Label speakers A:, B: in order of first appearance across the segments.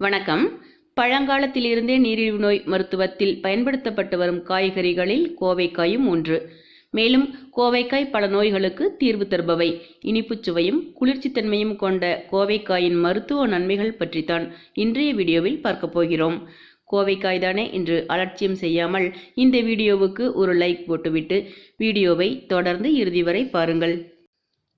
A: வணக்கம். பழங்காலத்திலிருந்தே நீரிழிவு நோய் மருத்துவத்தில் பயன்படுத்தப்பட்டு வரும் காய்கறிகளில் கோவைக்காயும் ஒன்று. மேலும் கோவைக்காய் பல நோய்களுக்கு தீர்வு தருபவை. இனிப்புச் சுவையும் குளிர்ச்சித்தன்மையும் கொண்ட கோவைக்காயின் மருத்துவ நன்மைகள் பற்றித்தான் இன்றைய வீடியோவில் பார்க்கப் போகிறோம். கோவைக்காய் தானே என்று அலட்சியம் செய்யாமல் இந்த வீடியோவுக்கு ஒரு லைக் போட்டுவிட்டு வீடியோவை தொடர்ந்து இறுதி வரை பாருங்கள்.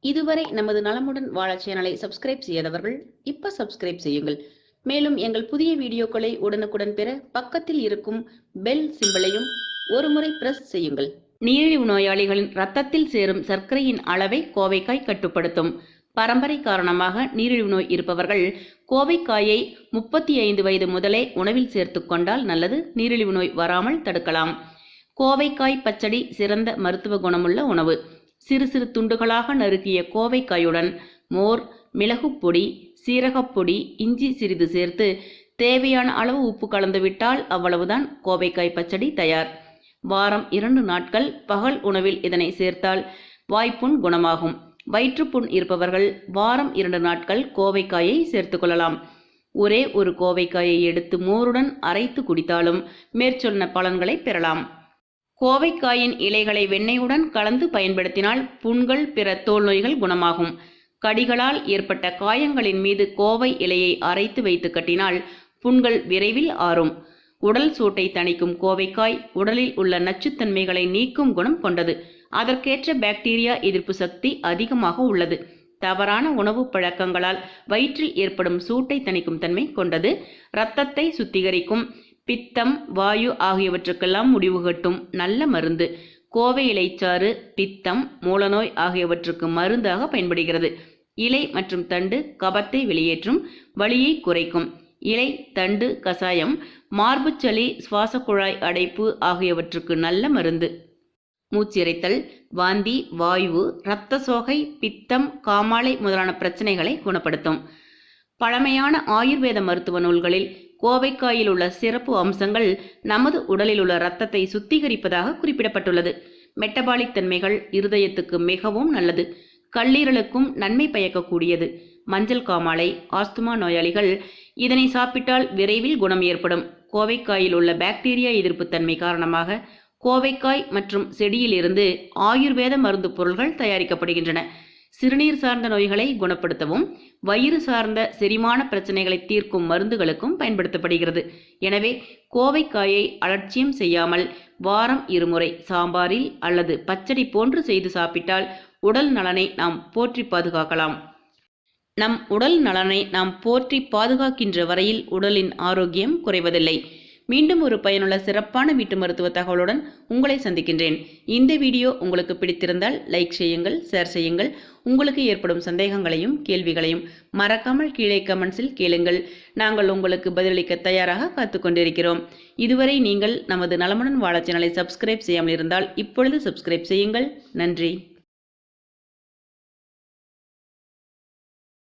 A: இதுவரை நமது நலமுடன் வாழ சேனலை சப்ஸ்கிரைப் செய்யாதவர்கள் இப்போ சப்ஸ்கிரைப் செய்யுங்கள். மேலும் எங்கள் புதிய வீடியோக்களை உடனுக்குடன் பெற பக்கத்தில் இருக்கும் பெல் சிம்பலையும் ஒருமுறை பிரஸ் செய்யுங்கள். நீரிழிவு நோயாளிகளின் ரத்தத்தில் சேரும் சர்க்கரையின் அளவை கோவைக்காய் கட்டுப்படுத்தும். பரம்பரை காரணமாக நீரிழிவு நோய் இருப்பவர்கள் கோவைக்காயை முப்பத்தி ஐந்து வயது முதலே உணவில் சேர்த்து கொண்டால் நல்லது நீரிழிவு நோய் வராமல் தடுக்கலாம். கோவைக்காய் பச்சடி சிறந்த மருத்துவ குணமுள்ள உணவு. சிறு சிறு துண்டுகளாக நறுக்கிய கோவைக்காயுடன் மோர் மிளகுப்பொடி சீரகப்பொடி இஞ்சி சிறிது சேர்த்து தேவையான அளவு உப்பு கலந்துவிட்டால் அவ்வளவுதான் கோவைக்காய் பச்சடி தயார். வாரம் இரண்டு நாட்கள் பகல் உணவில் இதனை சேர்த்தால் வாய்ப்புண் குணமாகும். வயிற்றுப்புண் இருப்பவர்கள் வாரம் இரண்டு நாட்கள் கோவைக்காயை சேர்த்துக்கொள்ளலாம் ஒரே ஒரு கோவைக்காயை எடுத்து மோருடன் அரைத்து குடித்தாலும் மேற்சொன்ன பலன்களை பெறலாம். கோவைக்காயின் இலைகளை வெண்ணெயுடன் கலந்து பயன்படுத்தினால் புண்கள் பிற தோல் நோய்கள் குணமாகும். கடிகளால் ஏற்பட்ட காயங்களின் மீது கோவை இலையை அரைத்து வைத்து கட்டினால் புண்கள் விரைவில் ஆறும். உடல் சூட்டை தணிக்கும் கோவைக்காய் உடலில் உள்ள நச்சுத்தன்மைகளை நீக்கும் குணம் கொண்டது. அதற்கேற்ற பாக்டீரியா எதிர்ப்பு சக்தி அதிகமாக உள்ளது. தவறான உணவு பழக்கங்களால் வயிற்றில் ஏற்படும் சூட்டை தணிக்கும் தன்மை கொண்டது. இரத்தத்தை சுத்திகரிக்கும் பித்தம் வாயு ஆகியவற்றுக்கெல்லாம் முடிவுகட்டும் நல்ல மருந்து. கோவை இலைச்சாறு பித்தம் மூலநோய் ஆகியவற்றுக்கு மருந்தாக பயன்படுகிறது. இலை மற்றும் தண்டு கபத்தை வெளியேற்றும் வலியை குறைக்கும். இலை தண்டு கசாயம் மார்புச்சளி சுவாச குழாய் அடைப்பு ஆகியவற்றுக்கு நல்ல மருந்து. மூச்சிறைத்தல் வாந்தி வாயு இரத்த சோகை பித்தம் காமாலை முதலான பிரச்சனைகளை குணப்படுத்தும். பழமையான ஆயுர்வேத மருத்துவ நூல்களில் கோவைக்காயில் உள்ள சிறப்பு அம்சங்கள் நமது உடலில் உள்ள இரத்தத்தை சுத்திகரிப்பதாக குறிப்பிடப்பட்டுள்ளது. மெட்டபாலிக் தன்மைகள் இருதயத்துக்கு மிகவும் நல்லது. கல்லீரலுக்கும் நன்மை பயக்கக்கூடியது. மஞ்சள் காமாலை ஆஸ்துமா நோயாளிகள் இதனை சாப்பிட்டால் விரைவில் குணம் ஏற்படும். கோவைக்காயில் உள்ள பாக்டீரியா எதிர்ப்பு தன்மை காரணமாக கோவைக்காய் மற்றும் செடியிலிருந்து ஆயுர்வேத மருந்து பொருள்கள் தயாரிக்கப்படுகின்றன. சிறுநீர் சார்ந்த நோய்களை குணப்படுத்தவும் வயிறு சார்ந்த செரிமான பிரச்சனைகளை தீர்க்கும் மருந்துகளுக்கும் பயன்படுத்தப்படுகிறது. எனவே கோவைக்காயை அலட்சியம் செய்யாமல் வாரம் இருமுறை சாம்பாரில் அல்லது பச்சடி போன்று செய்து சாப்பிட்டால் உடல் நலனை நாம் போற்றி பாதுகாக்கலாம். நம் உடல் நலனை நாம் போற்றி பாதுகாக்கின்ற வரையில் உடலின் ஆரோக்கியம் குறைவதில்லை. மீண்டும் ஒரு பயனுள்ள சிறப்பான வீட்டு மருத்துவ தகவலுடன் உங்களை சந்திக்கின்றேன். இந்த வீடியோ உங்களுக்கு பிடித்திருந்தால் லைக் செய்யுங்கள் ஷேர் செய்யுங்கள். உங்களுக்கு ஏற்படும் சந்தேகங்களையும் கேள்விகளையும் மறக்காமல் கீழே கமெண்ட்ஸில் கேளுங்கள். நாங்கள் உங்களுக்கு பதிலளிக்க தயாராக காத்து கொண்டிருக்கிறோம். இதுவரை நீங்கள் நமது நலமுடன் வாழ சேனலை சப்ஸ்கிரைப் செய்யாமல் இருந்தால் இப்பொழுது சப்ஸ்கிரைப் செய்யுங்கள். நன்றி.